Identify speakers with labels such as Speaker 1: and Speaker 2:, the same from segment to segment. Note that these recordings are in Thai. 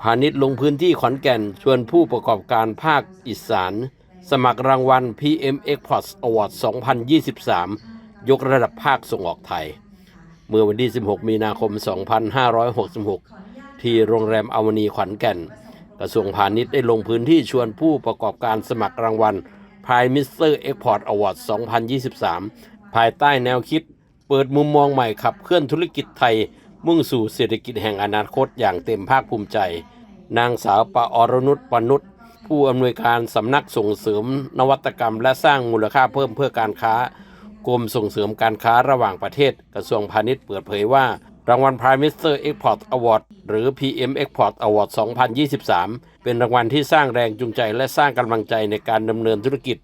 Speaker 1: พาณิชย์ลงพื้นที่ขอนแก่น ชวนผู้ประกอบการภาคอีสาน สมัครรางวัล PM Export Award 2023 ยกระดับภาคส่งออกไทย เมื่อวันที่ 16 มีนาคม 2566 ที่โรงแรมอาวนีขอนแก่น กระทรวงพาณิชย์ได้ลงพื้นที่ชวนผู้ประกอบการสมัครรางวัล Prime Minister Export Award 2023 ภายใต้แนวคิด เปิดมุมมองใหม่ขับเคลื่อนธุรกิจไทย มุ่งสู่เศรษฐกิจแห่งอนาคตอย่างเต็มภาคภูมิใจ นางสาวปอรนุชปนุชผู้อำนวยการสำนักส่งเสริม นวัตกรรม และสร้างมูลค่าเพิ่มเพื่อการค้ากรมส่งเสริมการค้าระหว่างประเทศ กระทรวงพาณิชย์เปิดเผยว่า รางวัล Prime Minister Export Award หรือ PM Export Award 2023 เป็นรางวัลที่สร้างแรงจูงใจและสร้างกำลังใจในการดำเนินธุรกิจ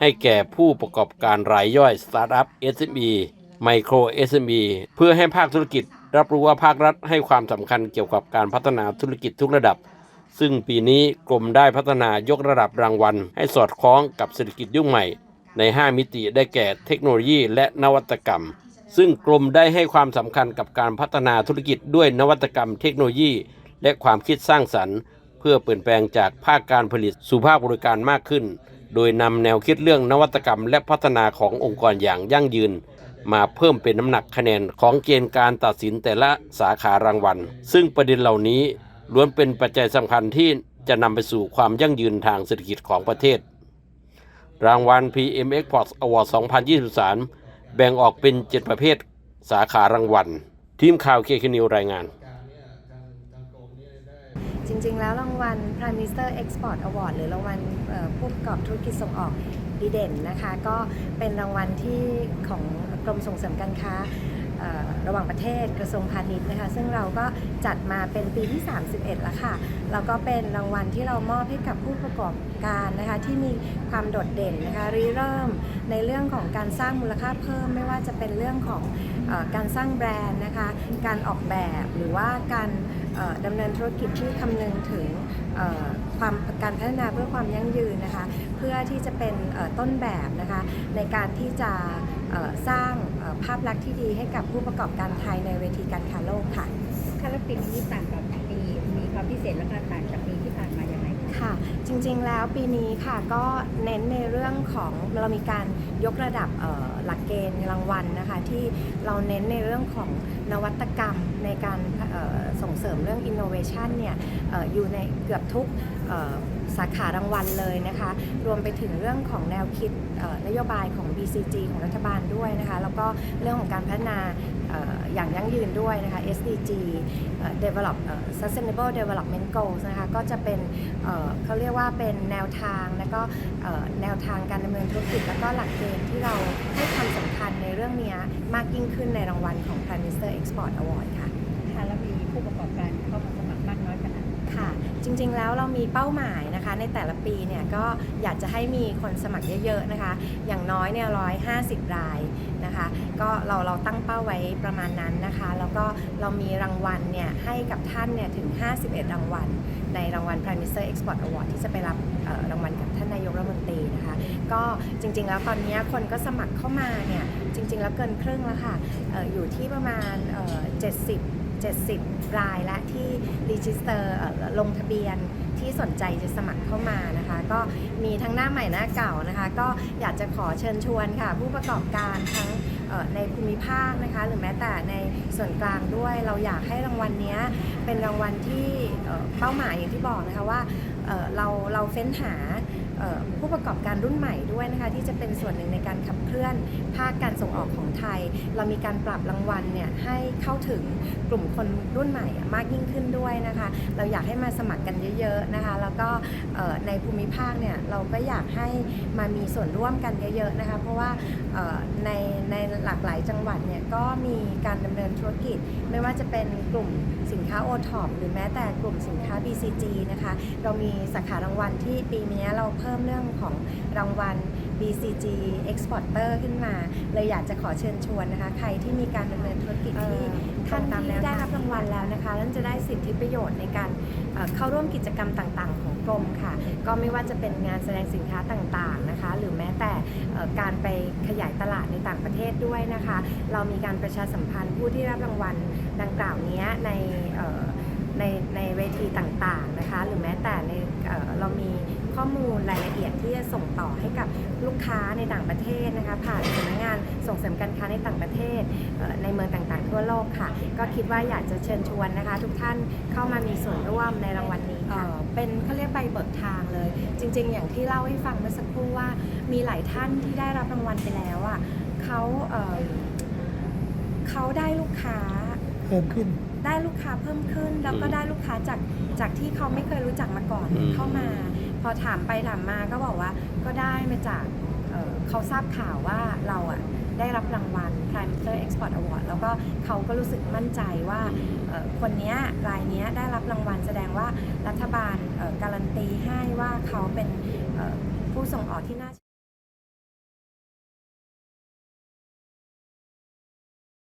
Speaker 1: ให้แก่ผู้ประกอบการรายย่อยสตาร์ทอัพ SME ไมโคร SME เพื่อให้ภาคธุรกิจ รับรู้ว่าภาครัฐให้ความสำคัญเกี่ยวกับการพัฒนาธุรกิจทุกระดับ ซึ่งปีนี้กรมได้พัฒนายกระดับรางวัล ให้สอดคล้องกับเศรษฐกิจยุคใหม่ ใน 5 มิติได้แก่เทคโนโลยีและนวัตกรรม ซึ่งกรมได้ให้ความสำคัญกับการพัฒนาธุรกิจด้วยนวัตกรรม เทคโนโลยี และความคิดสร้างสรรค์ เพื่อเปลี่ยนแปลงจากภาคการผลิตสู่ภาคบริการมากขึ้น โดยนำแนวคิดเรื่องนวัตกรรม และพัฒนาขององค์กรอย่างยั่งยืน มาเพิ่มเป็นน้ำหนักคะแนนของเกณฑ์การตัดสินแต่ละสาขารางวัล ซึ่งประเด็นเหล่านี้ล้วนเป็นปัจจัยสำคัญที่จะนำไปสู่ความยั่งยืนทางเศรษฐกิจของประเทศ รางวัล PM Export Award 2023 แบ่งออกเป็น 7 ประเภทสาขารางวัล ทีมข่าวเคคนิวรายงาน
Speaker 2: จริงๆ แล้วรางวัล Prime Minister Export Award หรือรางวัลผู้ประกอบธุรกิจส่งออก ดีเด่นนะคะ ก็เป็นรางวัลที่ของกรมส่งเสริมการค้า ระหว่างประเทศกระทรวงพาณิชย์นะคะ ซึ่งเราก็จัดมาเป็นปีที่ 31 แล้วค่ะ แล้วก็เป็นรางวัลที่เรามอบให้กับผู้ประกอบการนะคะที่มีความโดดเด่นนะคะริเริ่มในเรื่องของการสร้างมูลค่าเพิ่ม ไม่ว่าจะเป็นเรื่องของอการสร้างแบรนด์นะคะ การออกแบบหรือว่าการดำเนินธุรกิจที่คำนึงถึงความการพัฒนาเพื่อความยั่งยืนนะคะ เพื่อที่จะเป็นต้นแบบนะคะในการที่จะสร้าง ภาพลักษณ์ที่ดีให้กับผู้ประกอบการไทยในเวทีการค้าโลกค่ะ
Speaker 3: คาราปีนี้ต่างกับปีมีความพิเศษและก็ต่างจากปีที่ผ่านมาอย่างไรคะ
Speaker 2: ค่ะ จริงๆแล้วปีนี้ค่ะก็เน้นในเรื่องของเรามีการยกระดับหลักเกณฑ์รางวัลนะคะ ที่เราเน้นในเรื่องของนวัตกรรมในการส่งเสริมเรื่อง innovation เนี่ยอออยู่ในเกือบทุก สาขารางวัลเลยนะคะ รวมไปถึงเรื่องของแนวคิดนโยบายของ BCG ของรัฐบาลด้วยนะคะ แล้วก็เรื่องของการพัฒนาอย่างยั่งยืนด้วยนะคะ SDG develop sustainable development goals นะคะ ก็จะเป็นเขาเรียกว่าเป็นแนวทาง แล้วก็แนวทางการดำเนินธุรกิจ แล้วก็หลักเกณฑ์ที่เราให้ความสำคัญในเรื่องนี้มากยิ่งขึ้นในรางวัลของ Prime Minister Export Award ค่ะ
Speaker 3: ค่ะ แล้วมีผู้ประกอบการเข้ามาสมัครมากน้อยขนาด
Speaker 2: ค่ะ จริงๆแล้วเรามีเป้าหมายนะคะ ในแต่ละปีเนี่ยก็อยากจะให้มีคนสมัครเยอะๆนะคะ อย่างน้อยเนี่ยร้อยห้าสิบรายนะคะ ก็เราเราตั้งเป้าไว้ประมาณนั้นนะคะ แล้วก็เรามีรางวัลเนี่ยให้กับท่านเนี่ยถึง 51 รางวัล ในรางวัล Prime Minister Export Award ที่จะไปรับรางวัลกับท่านนายกรัฐมนตรีนะคะ ก็จริงๆแล้วตอนนี้คนก็สมัครเข้ามาเนี่ยจริงๆแล้วเกินครึ่งแล้วค่ะอออยู่ที่ประมาณเอ่อ70 70 รายและที่รีจิสเตอร์ลงทะเบียนที่สนใจจะสมัครเข้ามานะคะ ก็มีทั้งหน้าใหม่หน้าเก่านะคะ ก็อยากจะขอเชิญชวนค่ะ ผู้ประกอบการทั้งในภูมิภาคนะคะ หรือแม้แต่ในส่วนกลางด้วย เราอยากให้รางวัลนี้เป็นรางวัลที่เป้าหมายอย่างที่บอกนะคะว่าเราเราเฟ้นหา ผู้ประกอบการรุ่นใหม่ด้วยนะคะที่จะเป็นส่วนหนึ่งในการขับเคลื่อนภาคการส่งออกของไทย เรามีการปรับรางวัลเนี่ยให้เข้าถึงกลุ่มคนรุ่นใหม่มากยิ่งขึ้นด้วยนะคะ เราอยากให้มาสมัครกันเยอะๆนะคะ แล้วก็ในภูมิภาคเนี่ยเราก็อยากให้มามีส่วนร่วมกันเยอะๆนะคะ เพราะว่าในในหลากหลายจังหวัดเนี่ยก็มีการดำเนินธุรกิจ ไม่ว่าจะเป็นกลุ่มสินค้า o t o p หรือแม้แต่กลุ่มสินค้า BCG นะคะ เรามีสาขารางวัลที่ปีนี้เราเพิ่มเรื่องของรางวัล BCG Exporter ขึ้นมา เลยอยากจะขอเชิญชวนนะคะ ใครที่มีการดำเนินธุรกิจที่ท่านที่ได้รับรางวัลแล้วนะคะท่านจะได้สิทธิประโยชน์ในการเอ่อเข้าร่วมกิจกรรมต่างๆ ของกรมค่ะ ก็ไม่ว่าจะเป็นงานแสดงสินค้าต่างๆนะคะ หรือแม้แต่เอ่อการไปขยายตลาดในต่างประเทศด้วยนะคะ เรามีการประชาสัมพันธ์ผู้ที่รับรางวัลดังกล่าวนี้ในเอ่อในในเวทีต่างๆนะคะ หรือแม้แต่ใน เรามีข้อมูลรายละเอียดที่จะส่งต่อให้กับลูกค้าในต่างประเทศนะคะผ่านสำนักงานส่งเสริมการค้าในต่างประเทศในเมืองต่างๆ ทั่วโลกค่ะ ก็คิดว่าอยากจะเชิญชวนนะคะ ทุกท่านเข้ามามีส่วนร่วมในรางวัลนี้ค่ะเป็นเขาเรียกใบเบิกทางเลย จริง ๆ อย่างที่เล่าให้ฟังเมื่อสักครู่ว่ามีหลายท่านที่ได้รับรางวัลไปแล้วอะเขาเเขาได้ลูกค้า
Speaker 4: เพิ่มขึ้น
Speaker 2: ได้ลูกค้าเพิ่มขึ้น แล้วก็
Speaker 1: อืม
Speaker 2: ได้ลูกค้าจากจากที่เขาไม่เคยรู้จักมาก่อน
Speaker 1: อืม
Speaker 2: เข้ามา พอถามไปถามมาก็บอกว่าก็ได้มาจากเอ่อเขาทราบข่าวว่าเราอะได้รับรางวัล Prime Minister Export Award แล้วก็เขาก็รู้สึกมั่นใจว่าเอ่อคนเนี้ยรายเนี้ยได้รับรางวัลแสดงว่ารัฐบาลเอ่อการันตีให้ว่าเขาเป็นเอ่อผู้ส่งออกที่น่า